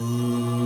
ತಗೊಳ್ಳೋ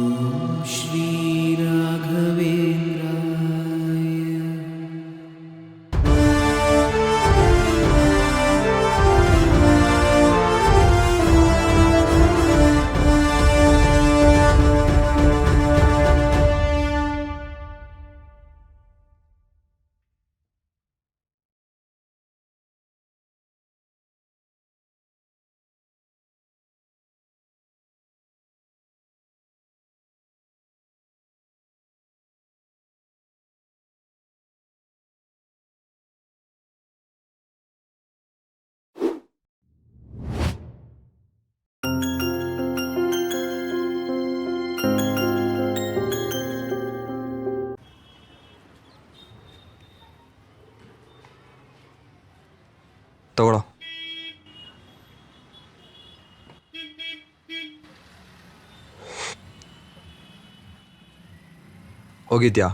ಹೋಗಿದ್ಯಾ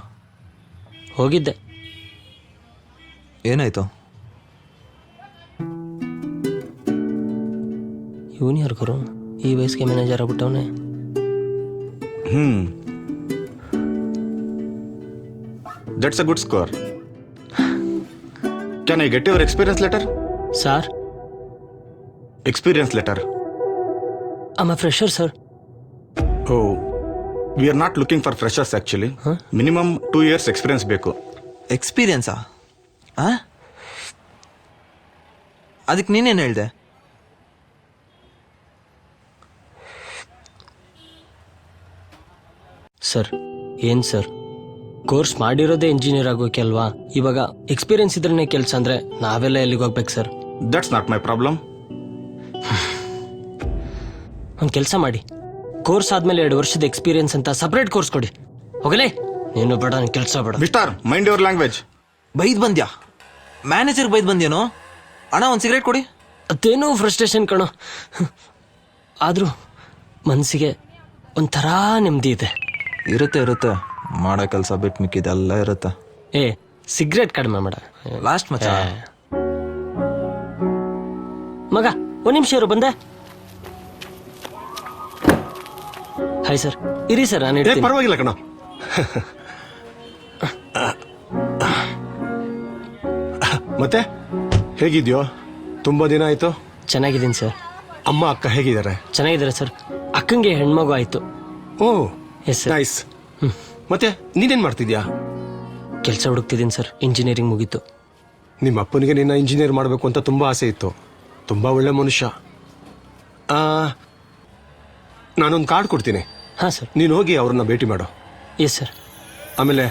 ಹೋಗಿದ್ದೆ ಏನಾಯ್ತು ಇವನು ಯಾರು ಗುರು ಈ ವಯಸ್ಸಿಗೆ manager ಆಗ್ಬಿಟ್ಟವನೆ Hmm. That's a good score. Can I get your experience letter? Sir Experience letter. I'm a fresher sir Oh, we are not looking for freshers actually minimum two years experience experience ಬೇಕು. ಎಕ್ಸ್ಪೀರಿಯನ್ಸಾ ಆ ಅದಕ್ಕೆ ನೀನೇನು ಹೇಳಿದೆ? Sir ಏನ್ sir? Course ಮಾಡಿರೋದೇ engineer ಆಗೋಕೆ ಅಲ್ವಾ? ಇವಾಗ experience ಇದ್ರೇ ಕೆಲಸ ಅಂದ್ರೆ ನಾವೆಲ್ಲ ಎಲ್ಲಿಗೆ ಹೋಗ್ಬೇಕು sir? That's not my problem ಒಂದು ಕೆಲಸ ಮಾಡಿ. ಕೋರ್ಸ್ ಆದ್ಮೇಲೆ ಎರಡು ವರ್ಷದ ಎಕ್ಸ್ಪೀರಿಯನ್ಸ್ ಅಂತ ಸಪ್ರೇಟ್ ಕೋರ್ಸ್ ಕೊಡಿ. ಹೋಗಲೇ? ನೀನು ಬೇಡ ಕೆಲಸ ಬೇಡ. ಮಿಸ್ಟರ್ ಮೈಂಡ್ ಯುವರ್ ಲ್ಯಾಂಗ್ವೇಜ್ ಬೈದ್ ಬಂದ್ಯಾ? ಮ್ಯಾನೇಜರ್ ಬೈದ್ ಬಂದ್ಯೇನೋ? ಅಣ್ಣ ಒಂದು ಸಿಗರೇಟ್ ಕೊಡಿ. ಅದೇನೋ ಫ್ರಸ್ಟ್ರೇಷನ್ ಕಣೋ. ಆದರೂ ಮನಸ್ಸಿಗೆ ಒಂಥರ ನೆಮ್ಮದಿ ಇದೆ. ಇರುತ್ತೆ ಇರುತ್ತೆ. ಮಾಡೋ ಕೆಲಸ ಬಿಟ್ಟು ಮಿಕ್ಕಿದೆಲ್ಲ ಇರುತ್ತೆ. ಏ ಸಿಗರೇಟ್ ಕಡಿಮೆ ಮಾಡ. ಲಾಸ್ಟ್ ಮಚ್ಚ? ಮಗ ಒಂದು ನಿಮಿಷ ಇರು ಬಂದೆ. ಹಾಯ್ ಸರ್ ಇರಿ ಸರ್ ನಾನು ಏ ಇಡ್ತೀನಿ ಪರವಾಗಿಲ್ಲ ಕಣ. ಮತ್ತೆ? ಹೇಗಿದ್ಯೋ? ತುಂಬಾ ದಿನ ಆಯ್ತು? ಚೆನ್ನಾಗಿದ್ದೀನಿ ಸರ್ ಅಮ್ಮ ಅಕ್ಕ ಹೇಗಿದ್ದಾರೆ? ಚೆನ್ನಾಗಿದ್ದಾರೆ ಸರ್ ಅಕ್ಕಂಗೆ ಹೆಣ್ಮಗು ಆಯ್ತು. ಓ ಎಸ್ ಸರ್ ನೈಸ್ ಮತ್ತೆ ನೀನೇನ್ ಮಾಡ್ತಿದ್ಯಾ? ಕೆಲಸ ಹುಡುಕ್ತಿದ್ದೀನಿ ಸರ್ ಇಂಜಿನಿಯರಿಂಗ್ ಮುಗೀತು. ನಿಮ್ಮ ಅಪ್ಪನಿಗೆ ನಿನ್ನ ಇಂಜಿನಿಯರ್ ಮಾಡಬೇಕು ಅಂತ ತುಂಬಾ ಆಸೆ ಇತ್ತು. ತುಂಬಾ ಒಳ್ಳೆ ಮನುಷ್ಯ. ಆ, ನಾನೊಂದು ಕಾರ್ಡ್ ಕೊಡ್ತೀನಿ. ಹಾಂ ಸರ್ ನೀನು ಹೋಗಿ ಅವ್ರನ್ನ ಭೇಟಿ ಮಾಡು. ಎಸ್ ಸರ್ ಆಮೇಲೆ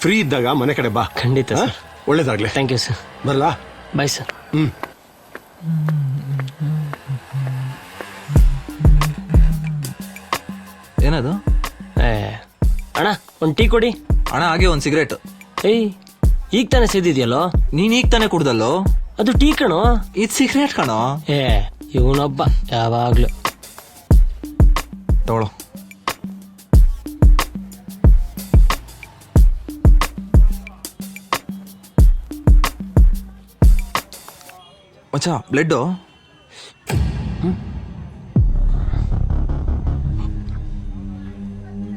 ಫ್ರೀ ಇದ್ದಾಗ ಮನೆ ಕಡೆ ಬಾ. ಖಂಡಿತ? ಸರ್ ಒಳ್ಳೇದಾಗ್ಲಿ. ಥ್ಯಾಂಕ್ ಯು ಸರ್ ಬರಲಾ? Bye sir hmm. ಏನದು? ಏ ಅಣ್ಣ ಒಂದು ಟೀ ಕೊಡಿ. ಅಣ್ಣ ಹಾಗೆ ಒಂದು ಸಿಗರೇಟ್. ಏಯ್ ಈಗ ತಾನೇ ಸೇದಿದೆಯಲ್ಲೋ? ನೀನು ಈಗ ತಾನೇ ಕುಡ್ದಲ್ಲೋ? ಅದು ಟೀ ಕಣೋ? ಇದು ಸಿಗರೇಟ್ ಕಣೋ? ಏ ಇವನೊಬ್ಬ ಯಾವಾಗಲೂ. ತಗೊಳ್ಳೋ. ಮಚ್ಚ ಬ್ಲಡ್ಡು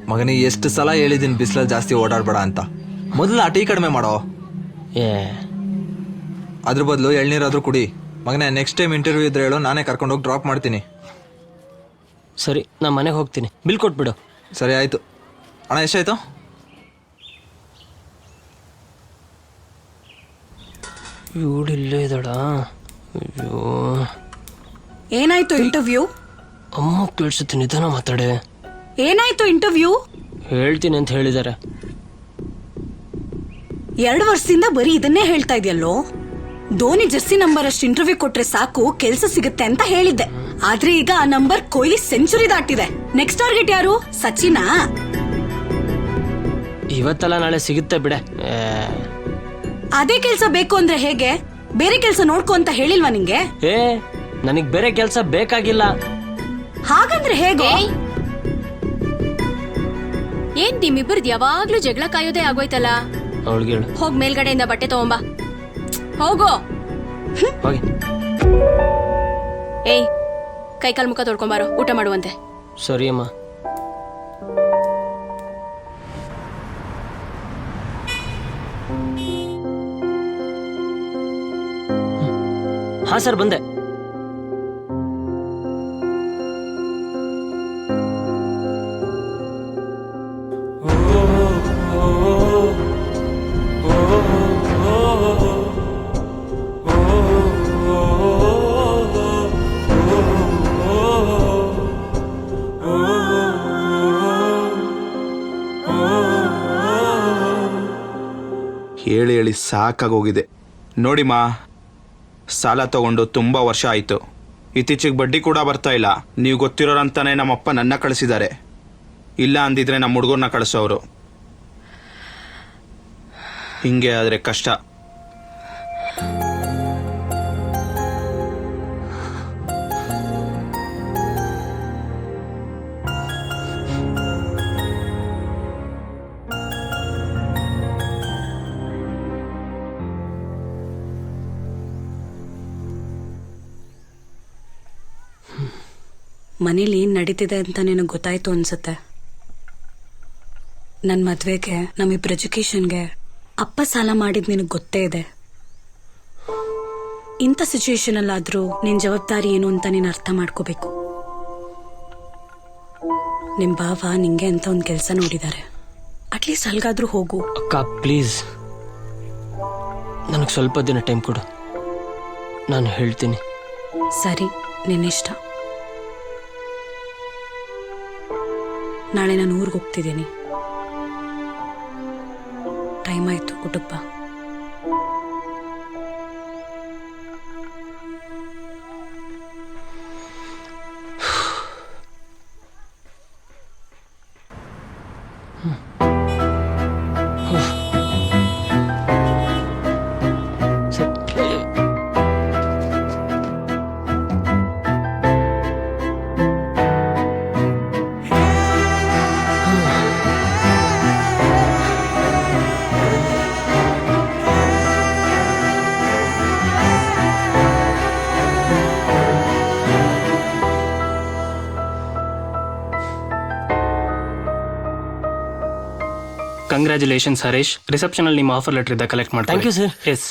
ಮಗನಿಗೆ ಎಷ್ಟು ಸಲ ಹೇಳಿದ್ದೀನಿ ಬಿಸಿಲಲ್ಲಿ ಜಾಸ್ತಿ ಓಡಾಡಬೇಡ ಅಂತ. ಮೊದಲು ಆ ಟೀ ಕಡಿಮೆ ಮಾಡೋ. ಏ. ಅದ್ರ ಬದಲು ಎಳ್ನೀರಾದ್ರೂ ಕುಡಿ. ಮಗನೇ ನೆಕ್ಸ್ಟ್ ಟೈಮ್ ಇಂಟರ್ವ್ಯೂ ಇದ್ರೆ ಹೇಳು ನಾನೇ ಕರ್ಕೊಂಡೋಗಿ ಡ್ರಾಪ್ ಮಾಡ್ತೀನಿ. ಸರಿ ನಾ ಮನೆಗೆ ಹೋಗ್ತೀನಿ. ಬಿಲ್ ಕೊಟ್ಬಿಡು ಸರಿ ಆಯಿತು. ಅಣ್ಣ ಎಷ್ಟಾಯ್ತು? ಇವಳು ಇಲ್ಲೇ ಇದ್ದಾಳ? ಅಯ್ಯೋ. ಏನಾಯ್ತು ಇಂಟರ್ವ್ಯೂ ಅಮ್ಮ ಕೇಳಿಸುತ್ತೆ ನಿಧಾನ ಮಾತಾಡೆ. ಏನಾಯ್ತು ಇಂಟರ್ವ್ಯೂ ಹೇಳ್ತೀನಿ ಅಂತ ಹೇಳಿದ್ದಾರೆ ಎರಡು ವರ್ಷದಿಂದ ಬರೀ ಇದನ್ನೇ ಹೇಳ್ತಾ ಇದೆಯಲ್ಲೋ? ಧೋನಿ ಜರ್ಸಿ ನಂಬರ್ ಅಷ್ಟು ಇಂಟರ್ವ್ಯೂ ಕೊಟ್ರೆ ಸಾಕು ಕೆಲಸ ಸಿಗುತ್ತೆ ಅಂತ ಹೇಳಿದ್ದೆ. ಆದ್ರೆ ಈಗ ಆ ನಂಬರ್ ಕೊಹ್ಲಿ ಸೆಂಚುರಿ ದಾಟಿದೆ. ನೆಕ್ಸ್ಟ್ ಟಾರ್ಗೆಟ್ ಯಾರು? ಸಚಿನಾ? ಇವತ್ತಲ್ಲ ನಾಳೆ ಸಿಗುತ್ತೆ ಬಿಡೆ. ಅದೇ ಕೆಲಸ ಬೇಕು ಅಂದ್ರೆ ಹೇಗೆ? ಬೇರೆ ಕೆಲಸ ನೋಡ್ಕೊ ಅಂತ ಹೇಳಿಲ್ವಾ ನಿಂಗೆ? ಏ ನನಗ್ ಬೇರೆ ಕೆಲಸ ಬೇಕಾಗಿಲ್ಲ. ಹಾಗಂದ್ರೆ ಹೇಗೆ? ಏನ್ ನಿಮ್ಮಿಬ್ಬರದ್ ಯಾವಾಗ್ಲೂ ಜಗಳ ಕಾಯೋದೇ ಆಗೋಯ್ತಲ್ಲ? ಅವಳಿಗೆ ಹೇಳು. ಹೋಗ್ ಮೇಲ್ಗಡೆಯಿಂದ ಬಟ್ಟೆ ತಗೊಂಬಾ. ಹೋಗೋ. ಹೋಗಿ. ಏಯ್ ಕೈ ಕಾಲ್ ಮುಖ ತೊಳ್ಕೊಂಬಾರೋ ಊಟ ಮಾಡುವಂತೆ. ಸರಿ ಅಮ್ಮ. ಹಾ ಸರ್ ಬಂದೆ. ಹೇಳಿ ಹೇಳಿ ಸಾಕಾಗೋಗಿದೆ. ನೋಡಿಮಾ ಸಾಲ ತಗೊಂಡು ತುಂಬ ವರ್ಷ ಆಯಿತು. ಇತ್ತೀಚೆಗೆ ಬಡ್ಡಿ ಕೂಡ ಬರ್ತಾ ಇಲ್ಲ. ನೀವು ಗೊತ್ತಿರೋರಂತಾನೆ ನಮ್ಮಪ್ಪ ನನ್ನ ಕಳಿಸಿದ್ದಾರೆ. ಇಲ್ಲ ಅಂದಿದ್ರೆ ನಮ್ಮ ಹುಡುಗರನ್ನ ಕಳಿಸೋರು ಹಿಂಗೆ ಆದರೆ ಕಷ್ಟ. ಮನೇಲಿ ಏನ್ ನಡೀತಿದೆ ಅಂತ ನಿನಗೆ ಗೊತ್ತಾಯ್ತು ಅನ್ಸುತ್ತೆ? ನನ್ನ ಮದ್ವೆಗೆ ನಮ್ಮಿಬ್ರ ಎಜುಕೇಶನ್ಗೆ ಅಪ್ಪ ಸಾಲ ಮಾಡಿದ್ ನಿನಗೆ ಗೊತ್ತೇ ಇದೆ. ಇಂಥ ಸಿಚುವೇಶನ್ ಅಲ್ಲಾದ್ರೂ ನಿನ್ ಜವಾಬ್ದಾರಿ ಏನು ಅಂತ ನೀನು ಅರ್ಥ ಮಾಡ್ಕೋಬೇಕು. ನಿಮ್ ಭಾವ ನಿಂಗೆ ಅಂತ ಒಂದು ಕೆಲಸ ನೋಡಿದ್ದಾರೆ ಅಟ್ಲೀಸ್ಟ್ ಅಲ್ಗಾದ್ರೂ ಹೋಗು. ಅಕ್ಕ ಪ್ಲೀಸ್ ನನಗೆ ಸ್ವಲ್ಪ ದಿನ ಟೈಮ್ ಕೊಡು. ನಾನು ಹೇಳ್ತೀನಿ. ಸರಿ ನಿನ್ನಿಷ್ಟ. ನಾಳೆ ನಾನು ಊರಿಗೆ ಹೋಗ್ತಿದ್ದೀನಿ. ಟೈಮ್ ಆಯಿತು ಕುಟುಂಬ ಕಂಗ್ರ್ಯಾಚುಲೇಷನ್ಸ್ ಹರೀಶ್ ರಿಸೆಪ್ಷನ್ ಅಲ್ಲಿ ನಿಮ್ಮ ಆಫರ್ ಲೆಟರ್ ಇದ್ದ ಕಲೆಕ್ಟ್ ಮಾಡ್ತೀನಿ Thank you, sir. ಎಸ್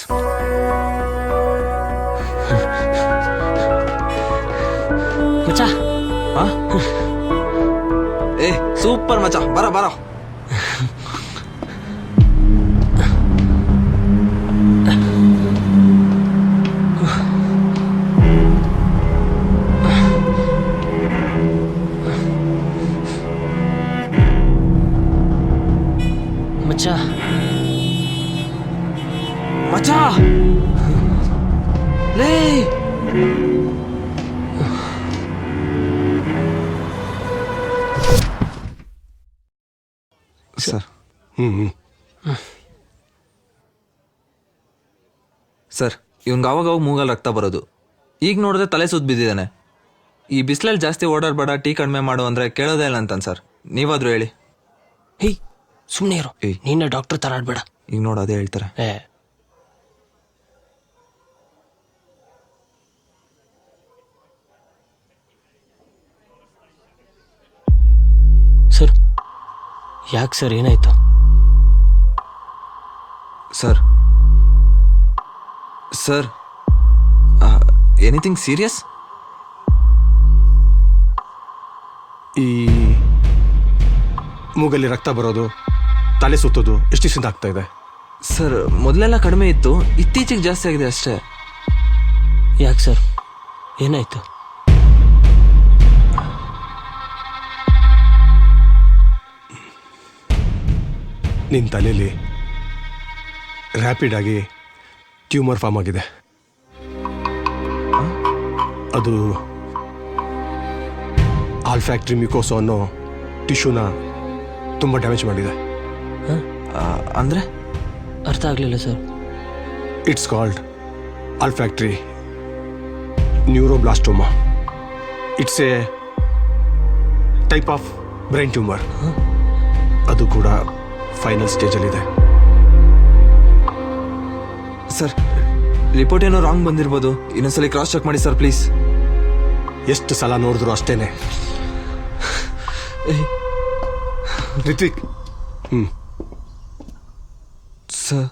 ಮಚ್ಚಾ ಆ? ಏ ಸೂಪರ್ ಮಚ್ಚ ಬರ ಬರ ಇವ್ನಿಗೆ ಅವಾಗ ಅವಾಗ ಮೂಗಲ್ಲಿ ರಕ್ತ ಬರೋದು. ಈಗ ನೋಡಿದ್ರೆ ತಲೆ ಸುತ್ತ ಬಿದ್ದಿದ್ದಾನೆ. ಈ ಬಿಸಿಲಲ್ಲಿ ಜಾಸ್ತಿ ಓಡಾಡಬೇಡ ಟೀ ಕಡಿಮೆ ಮಾಡು ಅಂದರೆ ಕೇಳೋದೇ ಇಲ್ಲ ಅಂತಾನೆ ಸರ್. ನೀವಾದರೂ ಹೇಳಿ. ಹೇಯ್ ಸುಮ್ಮನೆ ಇರು. ಏಯ್. ನೀನೆ ಡಾಕ್ಟರ್ ಆಡ್ಬೇಡ ಈಗ ನೋಡು ಅದೇ ಹೇಳ್ತಾರೆ. ಏ. ಸರ್ ಯಾಕೆ ಸರ್ ಏನಾಯ್ತು? ಸರ್ ಸರ್ ಎನಿಥಿಂಗ್ ಸೀರಿಯಸ್ ಈ ಮೂಗಲ್ಲಿ ರಕ್ತ ಬರೋದು ತಲೆ ಸುತ್ತೋದು ಎಷ್ಟು ಆಗ್ತಾ ಇದೆ? ಸರ್ ಮೊದಲೆಲ್ಲ ಕಡಿಮೆ ಇತ್ತು ಇತ್ತೀಚೆಗೆ ಜಾಸ್ತಿ ಆಗಿದೆ ಅಷ್ಟೇ. ಯಾಕೆ ಸರ್ ಏನಾಯ್ತು? ನಿನ್ನ ತಲೆಯಲ್ಲಿ ರ್ಯಾಪಿಡ್ ಆಗಿ ಟ್ಯೂಮರ್ ಫಾರ್ಮ್ ಆಗಿದೆ. ಅದು ಆಲ್ಫ್ಯಾಕ್ಟ್ರಿ ಮ್ಯೂಕೋಸೋ ಅನ್ನೋ ಟಿಶ್ಯೂನ ತುಂಬ ಡ್ಯಾಮೇಜ್ ಮಾಡಿದೆ. ಅಂದರೆ ಅಂದ್ರೆ? ಅರ್ಥ ಆಗಲಿಲ್ಲ sir. It's called olfactory neuroblastoma. It's a type of brain tumour ಅದು ಕೂಡ ಫೈನಲ್ ಸ್ಟೇಜಲ್ಲಿದೆ ರಿಪೋರ್ಟ್ ಏನೋ ರಾಂಗ್ ಬಂದಿರ್ಬೋದು. ಇನ್ನೊಂದ್ಸಲಿ ಕ್ರಾಸ್ ಚೆಕ್ ಮಾಡಿ ಸರ್ ಪ್ಲೀಸ್ ಎಷ್ಟು ಸಲ ನೋಡಿದ್ರು ಅಷ್ಟೇನೆ. ರಿತ್ವಿಕ್. ಹ್ಞೂ ಸರ್.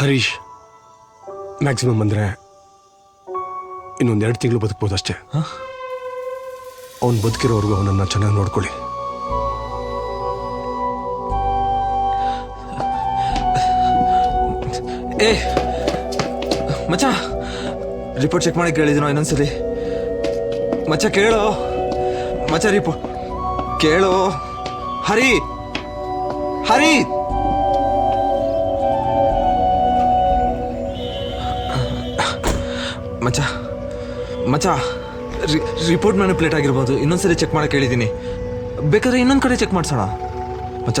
ಹರೀಶ್ ಮ್ಯಾಕ್ಸಿಮಮ್ ಅಂದರೆ ಇನ್ನೊಂದು ಎರಡು ತಿಂಗಳು ಬದುಕ್ಬೋದು ಅಷ್ಟೇ. ಅವ್ನು ಬದುಕಿರೋವರೆಗೂ ಅವನನ್ನು ಚೆನ್ನಾಗಿ ನೋಡ್ಕೊಳ್ಳಿ. ಏ, ಮಚ್ಚ ರಿಪೋರ್ಟ್ ಚೆಕ್ ಮಾಡಿ ಕೇಳಿದಿನೋ ಇನ್ನೊಂದ್ಸಲಿ ಮಚ್ಚ, ಕೇಳೋ? ಮಚ್ಚ ರಿಪೋರ್ಟ್ ಕೇಳೋ? ಹರಿ! ಹರಿ! ಮಚ್ಚ ಮಚ್ಚ ರಿಪೋರ್ಟ್ ಮ್ಯಾನಿಪುಲೇಟ್ ಆಗಿರ್ಬೋದು. ಇನ್ನೊಂದ್ಸರಿ ಚೆಕ್ ಮಾಡಕ್ಕೆ ಕೇಳಿದ್ದೀನಿ ಬೇಕಾದ್ರೆ ಇನ್ನೊಂದು ಕಡೆ ಚೆಕ್ ಮಾಡ್ಸೋಣ. ಮಚ್ಚ.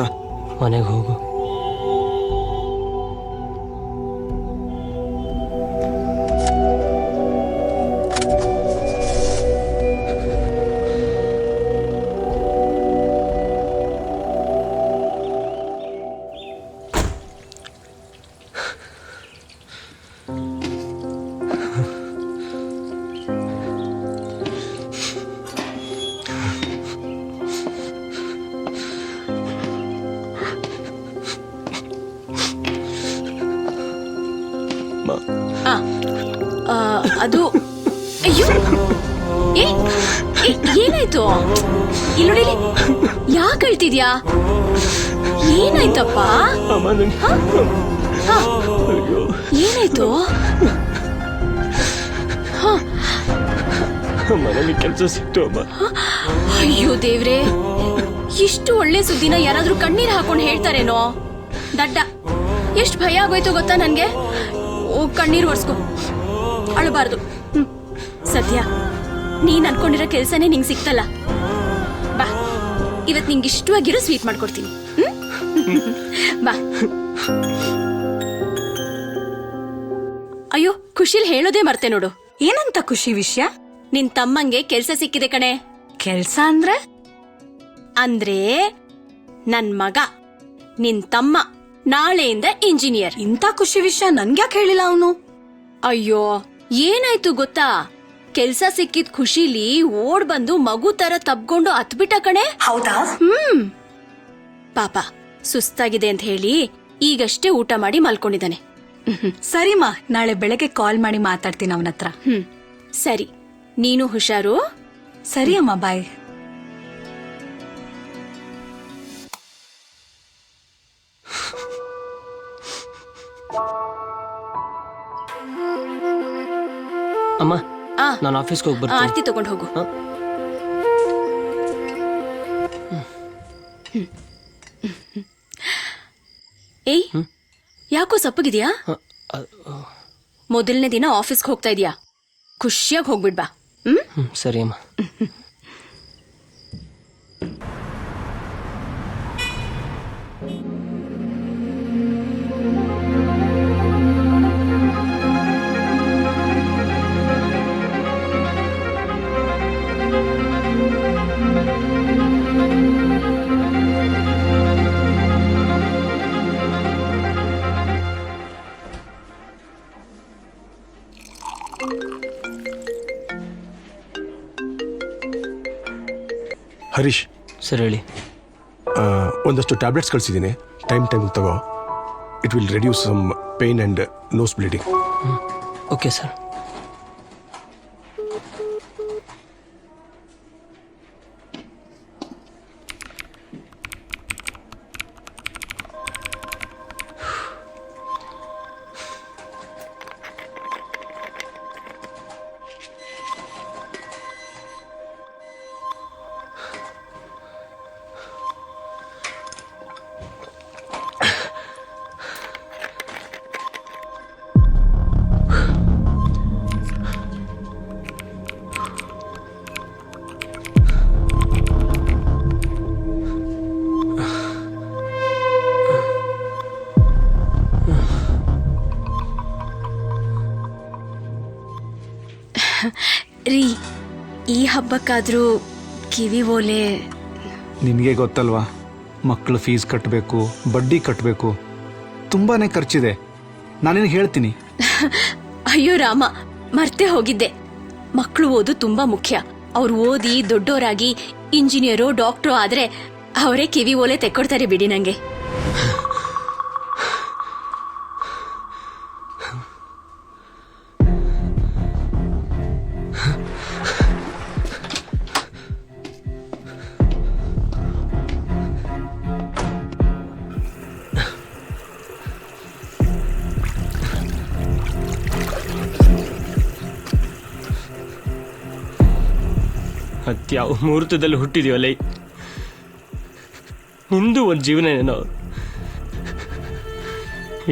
ಮನೆಗೆ ಹೋಗು. ಆ, ಆ, ಅದು ಅಯ್ಯೋ ಏ ಏ, ಏನಾಯ್ತು? ಇಲ್ಲಿ ನೋಡಿ ಯಾಕೆ ಅಳ್ತಿದ್ಯಾ ಏನಾಯ್ತಪ್ಪ? ಹ? ಹ? ಏನಾಯ್ತು? ಮನೇಲಿ ಕೆಲಸ ಸಿಕ್ತು ಅಮ್ಮ. ಅಯ್ಯೋ ದೇವ್ರೆ ಇಷ್ಟು ಒಳ್ಳೆ ಸುದ್ದಿನ ಯಾರಾದ್ರೂ ಕಣ್ಣೀರ್ ಹಾಕೊಂಡು ಹೇಳ್ತಾರೇನೋ? ದಡ್ಡ ಎಷ್ಟು ಭಯ ಆಗೋಯ್ತು ಗೊತ್ತಾ ನನ್ಗೆ? ಕಣ್ಣೀರ್ ಒರೆಸ್ಕೊ. ಅಳಬಾರ್ದು. ಸತ್ಯ ಸದ್ಯ ನೀನ್ ಅನ್ಕೊಂಡಿರೋ ಕೆಲ್ಸನೇ ನಿಂಗ್ ಸಿಕ್ತಲ್ಲ ಬಾ. ಇವತ್ ನಿಂಗೆ ಇಷ್ಟವಾಗಿರೋ ಸ್ವೀಟ್ ಮಾಡ್ಕೊಡ್ತೀನಿ? ಬಾ. ಅಯ್ಯೋ ಖುಷಿಲ್ ಹೇಳೋದೇ ಮರ್ತೆ ನೋಡು. ಏನಂತ ಖುಷಿ ವಿಷಯ? ನಿನ್ ತಮ್ಮಂಗೆ ಕೆಲ್ಸ ಸಿಕ್ಕಿದೆ ಕಣೆ. ಕೆಲ್ಸ ಅಂದ್ರೆ? ಅಂದ್ರೆ ನನ್ ಮಗ ನಿನ್ ತಮ್ಮ. ನಾಳೆಯಿಂದ ಇಂಜಿನಿಯರ್. ಇಂಥ ಖುಷಿ ವಿಷಯ ನನ್ಗ್ಯಾಕ್ ಹೇಳಿಲ್ಲ ಅವನು? ಅಯ್ಯೋ ಏನಾಯ್ತು ಗೊತ್ತಾ? ಕೆಲ್ಸ ಸಿಕ್ಕಿದ್ ಖುಷಿಲಿ ಓಡ್ ಬಂದು ಮಗು ತರ ತಬ್ಕೊಂಡು ಅತ್ಬಿಟ್ಟ ಕಣೆ? ಹೌದಾ? ಹ್ಮ್. ಪಾಪ ಸುಸ್ತಾಗಿದೆ ಅಂತ ಹೇಳಿ ಈಗಷ್ಟೇ ಊಟ ಮಾಡಿ ಮಲ್ಕೊಂಡಿದ್ದಾನೆ. ಸರಿಮಾ ನಾಳೆ ಬೆಳಗ್ಗೆ ಕಾಲ್ ಮಾಡಿ ಮಾತಾಡ್ತೀನಿ ಅವನ ಹತ್ರ. ಹ್ಮ್. ಸರಿ. ನೀನು ಹುಷಾರು? ಸರಿ ಅಮ್ಮ ಬಾಯ್. ಅಮ್ಮ ಆ. ನಾನು ಆಫೀಸ್ಗೆ ಹೋಗಿ ಆ, ಬರ್ತೀನಿ ಆರ್ತಿ ತಗೊಂಡು ಹೋಗು. ಹ? ಏಯ್ ಯಾಕೋ ಸಪ್ಪಗಿದ್ಯಾ? ಹ, ಅ- ಮೊದಲನೇ ದಿನ ಆಫೀಸ್ಗೆ ಹೋಗ್ತಾ ಇದೀಯಾ? ಖುಷಿಯಾಗಿ ಹೋಗ್ಬಿಡ್ಬಾ ಹ್ಮ್? ಹ್ಮ್, ಸರಿ ಅಮ್ಮ. ಹರೀಶ್. ಸರ್ ಹೇಳಿ. ಆ, ಒಂದಷ್ಟು ಟ್ಯಾಬ್ಲೆಟ್ಸ್ ಕಳಿಸಿದ್ದೀನಿ. ಟೈಮ್ ಟೈಮ್ ತಗೋ. It will reduce some pain and nose bleeding okay sir ಹಬ್ಬಕ್ಕಾದ್ರೂ ಕಿವಿ ಓಲೆ. ನಿನಗೆ ಗೊತ್ತಲ್ವಾ? ಮಕ್ಕಳು ಫೀಸ್ ಕಟ್ಟಬೇಕು ಬಡ್ಡಿ ಕಟ್ಟಬೇಕು ತುಂಬಾ ಖರ್ಚಿದೆ. ನಾನೇನು ಹೇಳ್ತೀನಿ? ಅಯ್ಯೋ ರಾಮ ಮರ್ತೆ ಹೋಗಿದ್ದೆ. ಮಕ್ಕಳು ಓದು ತುಂಬಾ ಮುಖ್ಯ. ಅವ್ರು ಓದಿ ದೊಡ್ಡೋರಾಗಿ ಇಂಜಿನಿಯರು ಡಾಕ್ಟ್ರು ಆದ್ರೆ ಅವರೇ ಕಿವಿ ಓಲೆ ತೆಕ್ಕೊಡ್ತಾರೆ ಬಿಡಿ ನಂಗೆ. ಅತ್ಯಾವ ಮುಹೂರ್ತದಲ್ಲಿ ಹುಟ್ಟಿದೀವಲ್ಲ ನಿಂದು ಒಂದು ಜೀವನನೇನೋ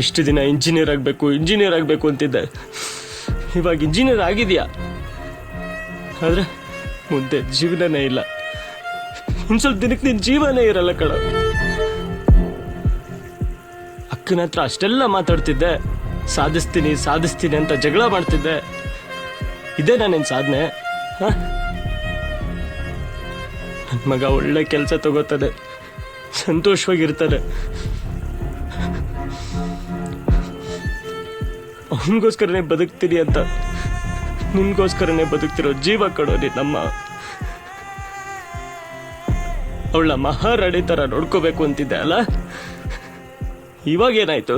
ಇಷ್ಟು ದಿನ ಇಂಜಿನಿಯರ್ ಆಗಬೇಕು ಇಂಜಿನಿಯರ್ ಆಗಬೇಕು ಅಂತಿದ್ದೆ. ಇವಾಗ ಇಂಜಿನಿಯರ್ ಆಗಿದೆಯಾ ಆದ್ರೆ ಮುಂದೆ ಜೀವನನೇ ಇಲ್ಲ. ಇನ್ನು ಸ್ವಲ್ಪ ದಿನಕ್ಕೆ ನಿನ್ನ ಜೀವನೇ ಇರಲ್ಲ ಕಣ. ಅಕ್ಕನ ಹತ್ರ ಅಷ್ಟೆಲ್ಲ ಮಾತಾಡ್ತಿದ್ದೆ. ಸಾಧಿಸ್ತೀನಿ ಸಾಧಿಸ್ತೀನಿ ಅಂತ ಜಗಳ ಮಾಡ್ತಿದ್ದೆ. ಇದೇ ನಾನೇನು ಸಾಧನೆ ನನ್ನ ಮಗ ಒಳ್ಳೆ ಕೆಲಸ ತಗೋತಾನೆ ಸಂತೋಷವಾಗಿರ್ತಾನೆ. ಅವನಿಗೋಸ್ಕರನೇ ಬದುಕ್ತೀನಿ ಅಂತ. ನಿನ್ಗೋಸ್ಕರನೇ ಬದುಕ್ತಿರೋ ಜೀವ ಕೊಡೋ ನಮ್ಮ ಅವಳ ಮಹಾರಾಣಿ ಥರ ನೋಡ್ಕೋಬೇಕು ಅಂತಿದ್ದೆ ಅಲ್ಲ? ಇವಾಗ ಏನಾಯ್ತು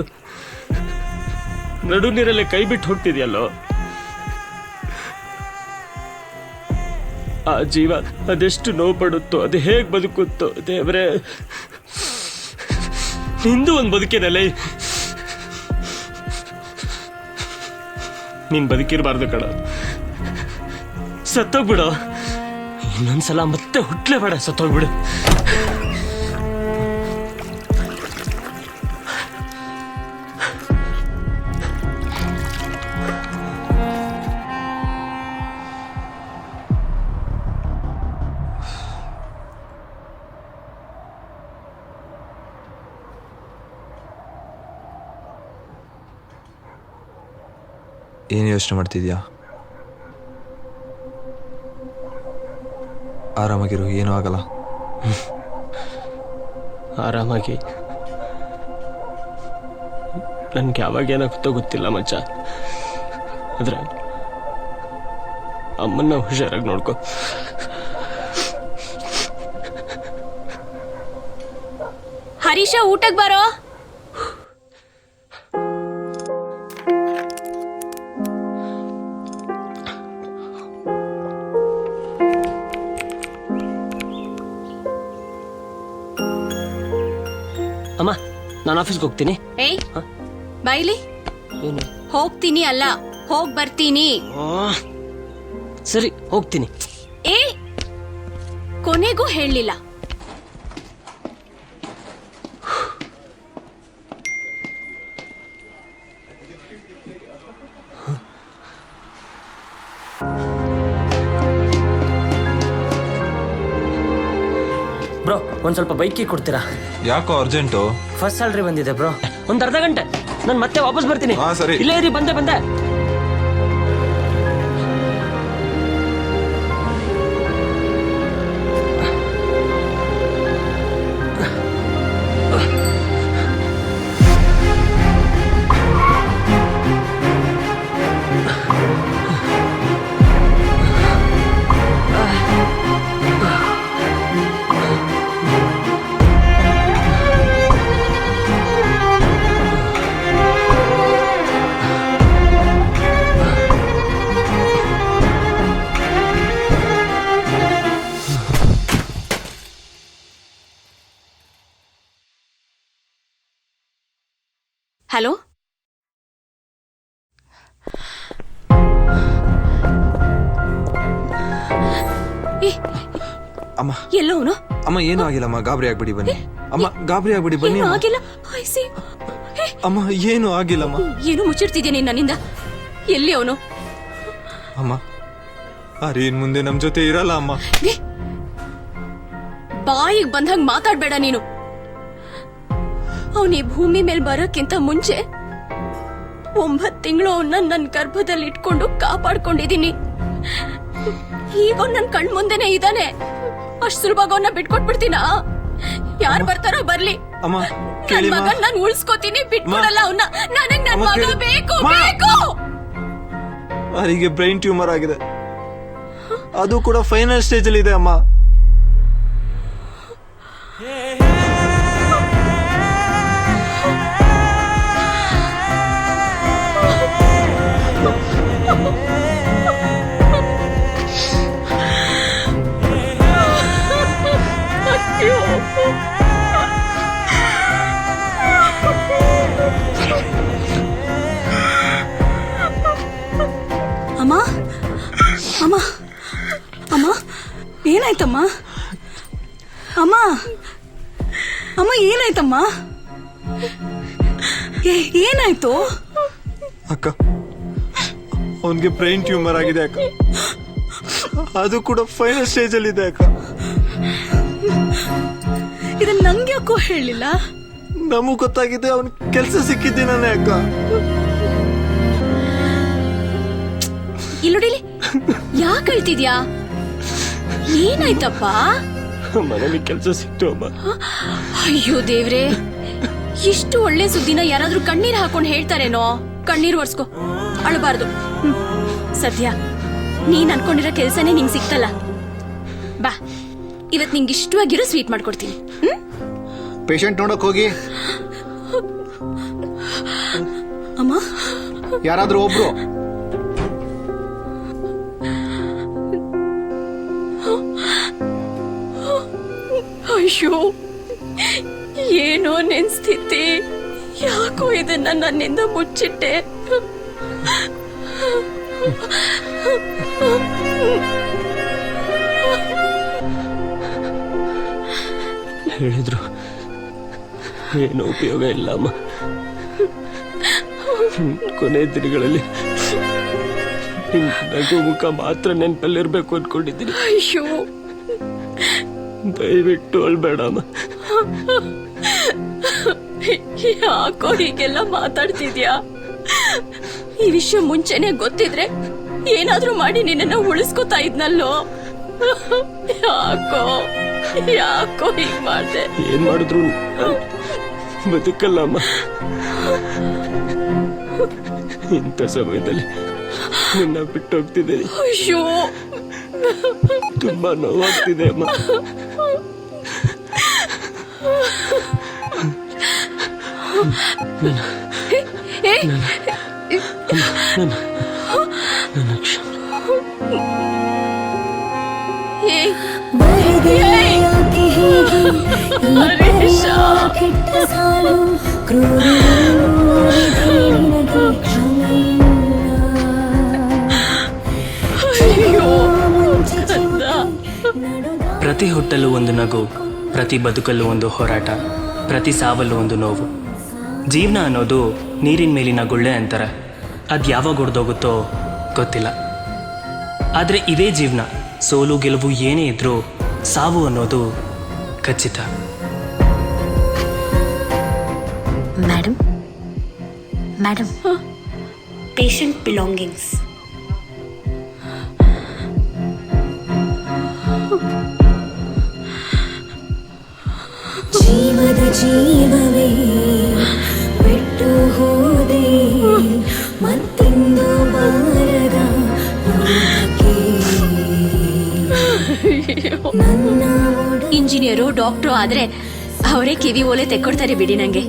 ನಡು ನೀರಲ್ಲೇ ಕೈ ಬಿಟ್ಟು ಹೋಗ್ತಿದ್ಯಲ್ಲೋ? ಆ ಜೀವ ಅದೆಷ್ಟು ನೋವು ಪಡುತ್ತೋ ಅದು ಹೇಗೆ ಬದುಕುತ್ತೋ, ದೇವರೇ. ನಿಂದು ಒಂದು ಬದುಕಿನಲ್ಲ ನೀನು ಬದುಕಿರಬಾರ್ದು ಕಣ. ಸತ್ತೋಗ್ಬಿಡು. ಇನ್ನೊಂದ್ಸಲ ಮತ್ತೆ ಹುಟ್ಲೇಬೇಡ, ಸತ್ತೋಗ್ಬಿಡು. ಏನು ಯೋಚನೆ ಮಾಡ್ತಿದ್ಯಾ? ಆರಾಮಾಗಿರು ಏನೂ ಆಗಲ್ಲ. ಆರಾಮಾಗಿ. ನನಗೆ ಯಾವಾಗ ಏನಾಗುತ್ತೋ ಗೊತ್ತಿಲ್ಲ ಮಚ್ಚ. ಆದರೆ ಅಮ್ಮನ್ನ ಹುಷಾರಾಗಿ ನೋಡ್ಕೋ. ಹರೀಶ ಊಟಕ್ಕೆ ಬಾರೋ? ಆಫೀಸ್ಗೆ ಹೋಗ್ತೀನಿ. ಏಯ್ ಬೈಲಿ ಏನು? ಹೋಗ್ತೀನಿ ಅಲ್ಲ ಹೋಗ್ ಬರ್ತೀನಿ. ಆ, ಸರಿ ಹೋಗ್ತೀನಿ. ಏ ಕೊನೆಗೂ ಹೇಳಲಿಲ್ಲ ಒಂದು ಸ್ವಲ್ಪ ಬೈಕಿ ಕೊಡ್ತೀರಾ? ಯಾಕೋ ಅರ್ಜೆಂಟು? ಫಸ್ಟ್ ಸ್ಯಾಲ್ರಿ ಬಂದಿದೆ ಬ್ರೋ ಒಂದು ಅರ್ಧ ಗಂಟೆ. ನಾನು ಮತ್ತೆ ವಾಪಸ್ ಬರ್ತೀನಿ. ಹಾ, ಸರಿ. ಇಲ್ಲೇ ಇರಿ ಬಂದೆ ಬಂದೆ. ಹಲೋ? ಏ ಅಮ್ಮ. ಎಲ್ಲೋ ಅವನು? ಅಮ್ಮ ಏನೂ ಆಗಿಲ್ಲಮ್ಮ ಗಾಬರಿ ಆಗ್ಬಿಡಿ ಬನ್ನಿ. ಅಮ್ಮ ಗಾಬರಿ ಆಗ್ಬಿಡಿ ಬನ್ನಿ ಏನು ಅಮ್ಮ. ಆಗಿಲ್ಲ? ಅಮ್ಮ ಏನು ಆಗಿಲ್ಲಮ್ಮ ಏನು ಮುಚ್ಚಿಡ್ತಿದ್ಯಾ ನೀನ್ ನನ್ನಿಂದ? ಎಲ್ಲಿ ಅವನು? ಅಮ್ಮ ಅರೆ ಇನ್ ಮುಂದೆ ನಮ್ ಜೊತೆ ಇರಲ್ಲ ಅಮ್ಮ. ಬಾಯಿಗೆ ಬಂದಂಗ್ ಮಾತಾಡ್ಬೇಡ ನೀನು. ಅವನು ಈ ಭೂಮಿ ಮೇಲೆ ಬರೋಕ್ಕಿಂತ ಮುಂಚೆ ಒಂಬತ್ ತಿಂಗಳು ಅವನ್ನ ನನ್ನ ಗರ್ಭದಲ್ಲಿ ಇಟ್ಕೊಂಡು ಕಾಪಾಡ್ಕೊಂಡಿದ್ದೀನಿ ಈಗ ನನ್ನ ನನ್ ಕಣ್ ಮುಂದೆನೆ ಇದ್ದಾನೆ ಅಷ್ಟು ಸುಲಭವಾಗಿ ಅವನ್ನ ಬಿಟ್ಕೊಟ್ಬಿಡ್ತೀನಾ? ಯಾರು ಬರ್ತಾರೋ ಬರ್ಲಿ. ಅಮ್ಮ ನನ್ ಮಗ ಮಗನ್ ನಾನು ಉಳ್ಸ್ಕೊತೀನಿ ಬಿಟ್ಕೊಡಲ್ಲ ಅವನ್ನ ನನಗ್ ನನ್ ಮಗ ಬೇಕು. ಬೇಕು. ಅವರಿಗೆ ಬ್ರೈನ್ ಟ್ಯೂಮರ್ ಆಗಿದೆ. ಅದು ಕೂಡ ಫೈನಲ್ ಸ್ಟೇಜ್ ಅಲ್ಲಿ ಇದೆ ಅಮ್ಮ. ಏನಾಯ್ತಮ್ಮ? ಅಮ್ಮ ಅಮ್ಮ ಏನಾಯ್ತಮ್ಮ? ಏ- ಏನಾಯ್ತು? ಅಕ್ಕ ಅವನಿಗೆ ಬ್ರೈನ್ ಟ್ಯೂಮರ್ ಆಗಿದೆ ಅಕ್ಕ. ಅದು ಕೂಡ ಫೈನಲ್ ಸ್ಟೇಜ್ ಅಲ್ಲಿ ಇದೆ ಅಕ್ಕ ಇದನ್ನ ನಂಗೆ ಯಾಕೋ ಹೇಳಿಲ್ಲ? ನಮಗ್ ಗೊತ್ತಾಗಿದೆ ಅವನ್ ಕೆಲಸ ಸಿಕ್ಕಿದ್ದೀನೇ ಅಕ್ಕ. ಇಲ್ಲುಡಿಲಿ ಯಾಕೆ ಅಳ್ತಿದ್ಯಾ ಏನಾಯ್ತಪ್ಪ? ಮನೇಲಿ ಕೆಲಸ ಸಿಕ್ತು ಅಮ್ಮ. ಅಯ್ಯೋ ದೇವ್ರೆ ಇಷ್ಟು ಒಳ್ಳೆ ಸುದ್ದಿನ ಯಾರಾದ್ರೂ ಕಣ್ಣೀರ್ ಹಾಕೊಂಡ್ ಹೇಳ್ತಾರೇನೋ? ಕಣ್ಣೀರ್ ಒರ್ಸ್ಕೊ ಅಳಬಾರ್ದು. ಸದ್ಯ ನೀನ್ ಅನ್ಕೊಂಡಿರೋ ಕೆಲ್ಸನೇ ನಿಂಗ್ ಸಿಕ್ತಲ್ಲ. ಬಾ ಇವತ್ ನಿಂಗೆ ಇಷ್ಟವಾಗಿರೋ ಸ್ವೀಟ್ ಮಾಡ್ಕೊಡ್ತೀನಿ. ಪೇಷಂಟ್ ನೋಡಕ್ ಹೋಗಿ. ಅಮ್ಮ? ಯಾರಾದ್ರೂ ಒಬ್ರು? ಇದನ್ನ ನನ್ನಿಂದ ಮುಚ್ಚಿಟ್ಟೆ. ಹೇಳಿದ್ರು ಏನು ಉಪಯೋಗ ಇಲ್ಲ ಅಮ್ಮ. ಕೊನೆ ದಿನಗಳಲ್ಲಿ ನಗು ಮುಖ ಮಾತ್ರ ನೆನಪಲ್ಲಿರ್ಬೇಕು ಅನ್ಕೊಂಡಿದ್ದೀನಿ. ಅಯ್ಯೋ. ದಯವಿಟ್ಟು ಅಳ್ಬೇಡ ಅಮ್ಮ. ಯಾಕೋ ಹೀಗೆಲ್ಲ ಮಾತಾಡ್ತಿದ್ಯಾ? ಈ ವಿಷಯ ಮುಂಚೆನೆ ಗೊತ್ತಿದ್ರೆ ಏನಾದ್ರೂ ಮಾಡಿ ನಿನ್ನನ್ನ ಉಳಿಸ್ಕೊತಾ ಇದ್ನಲ್ಲೋ? ಯಾಕೋ ಯಾಕೋ ಹೀಗ್ ಮಾಡ್ದೆ? ಏನ್ ಮಾಡಿದ್ರು? ಬದುಕಲ್ಲ ಅಮ್ಮ ಇಂಥ ಸಮಯದಲ್ಲಿ ನಿನ್ನ ಬಿಟ್ಟು ಹೋಗ್ತಿದ್ದೀನಿ ಅಯ್ಯೋ. ತುಂಬಾ ನೋವಾಗ್ತಿದೆ ಅಮ್ಮ. ಪ್ರತಿ ಹುಟ್ಟಲ್ಲೂ ಒಂದು ನಗು ಪ್ರತಿ ಬದುಕಲ್ಲೂ ಒಂದು ಹೋರಾಟ ಪ್ರತಿ ಸಾವಲ್ಲೂ ಒಂದು ನೋವು ಜೀವನ ಅನ್ನೋದು ನೀರಿನ ಮೇಲಿನ ಗುಳ್ಳೆ ಅಂತಾರೆ. ಅದು ಯಾವಾಗ ಹೊಡೆದೋಗುತ್ತೋ ಗೊತ್ತಿಲ್ಲ. ಆದರೆ ಇದೇ ಜೀವನ ಸೋಲು ಗೆಲುವು ಏನೇ ಇದ್ರೂ ಸಾವು ಅನ್ನೋದು ಖಚಿತ. ಮೇಡಮ್ ಮೇಡಮ್ ಪೇಷಂಟ್ ಬಿಲಾಂಗಿಂಗ್ಸ್ ಜೀವದ ಜೀವವೇ ಮತ್ತೆಂದು ಬಾರದ ಇಂಜಿನಿಯರು ಡಾಕ್ಟ್ರು ಆದ್ರೆ ಅವರೇ ಕಿವಿ ಓಲೆ ತೆಕ್ಕೊಡ್ತಾರೆ ಬಿಡಿ ನಂಗೆ.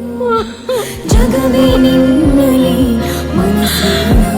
ಜಗವೇ ನಿನ್ನಲಿ ಮನಸ್ಸಿನ